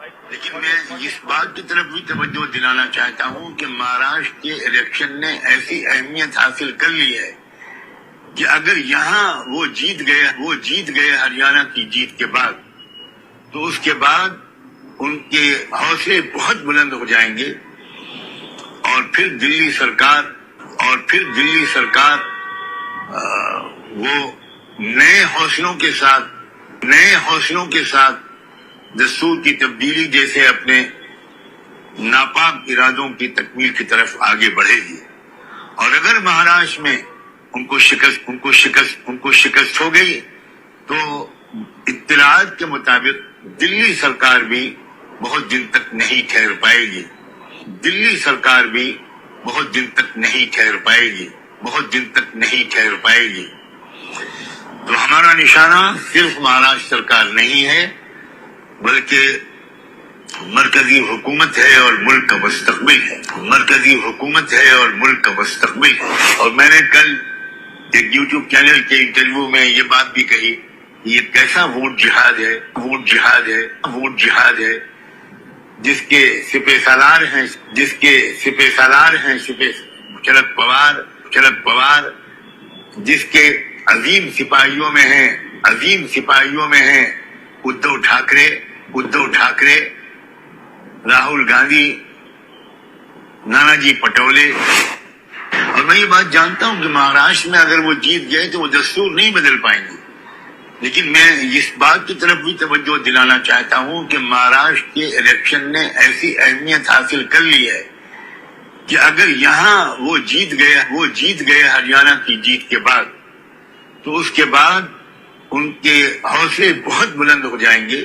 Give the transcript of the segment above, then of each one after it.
لیکن میں اس بات کی طرف بھی توجہ دلانا چاہتا ہوں کہ مہاراشٹر کے الیکشن نے ایسی اہمیت حاصل کر لی ہے کہ اگر یہاں وہ جیت گئے وہ جیت گئے ہریانہ کی جیت کے بعد، تو اس کے بعد ان کے حوصلے بہت بلند ہو جائیں گے۔ اور پھر دلی سرکار، اور پھر دلی سرکار وہ نئے حوصلوں کے ساتھ، نئے حوصلوں کے ساتھ دستور کی تبدیلی جیسے اپنے ناپاک ارادوں کی تکمیل کی طرف آگے بڑھے گی۔ اور اگر مہاراشٹر میں ان کو شکست، ان کو شکست، ان کو شکست ہو گئی، تو اطلاعات کے مطابق دلی سرکار بھی بہت دن تک نہیں ٹھہر پائے گی۔ دلی سرکار بھی بہت دن تک نہیں ٹھہر پائے گی۔ بہت دن تک نہیں ٹھہر پائے گی۔ تو ہمارا نشانہ صرف مہاراشٹر سرکار نہیں ہے۔ بلکہ مرکزی حکومت ہے اور ملک کا مستقبل ہے۔ مرکزی حکومت ہے اور ملک کا مستقبل ہے۔ اور میں نے کل ایک یوٹیوب چینل کے انٹرویو میں یہ بات بھی کہی یہ کیسا ووٹ جہاد ہے، ووٹ جہاد ہے، ووٹ جہاد ہے۔ جس کے سپہ سالار ہیں، جس کے سپہ سالار ہیں سپہ چلک پوار چلک پوار۔ جس کے عظیم سپاہیوں میں ہیں، عظیم سپاہیوں میں ہیں۔ ادھو ٹھاکرے ادھو ٹھاکرے راہل گاندھی نانا جی پٹولے اور میں یہ بات جانتا ہوں کہ مہاراشٹر میں اگر وہ جیت گئے تو وہ دستور نہیں بدل پائیں گے لیکن میں اس بات کی طرف بھی توجہ دلانا چاہتا ہوں کہ مہاراشٹر کے الیکشن نے ایسی اہمیت حاصل کر لی ہے کہ اگر یہاں وہ جیت گئے وہ جیت گئے ہریانہ کی جیت کے بعد تو اس کے بعد ان کے حوصلے بہت بلند ہو جائیں گے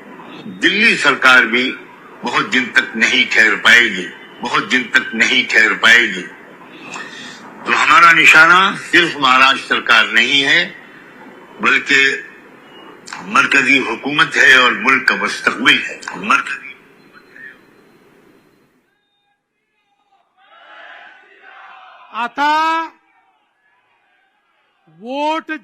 دلی سرکار بھی بہت دن تک نہیں ٹھہر پائے گی، بہت دن تک نہیں ٹھہر پائے گی۔ تو ہمارا نشانہ صرف مہاراشٹر سرکار نہیں ہے، بلکہ مرکزی حکومت ہے اور ملک کا مستقبل ہے۔ مرکزی آتا، ووٹ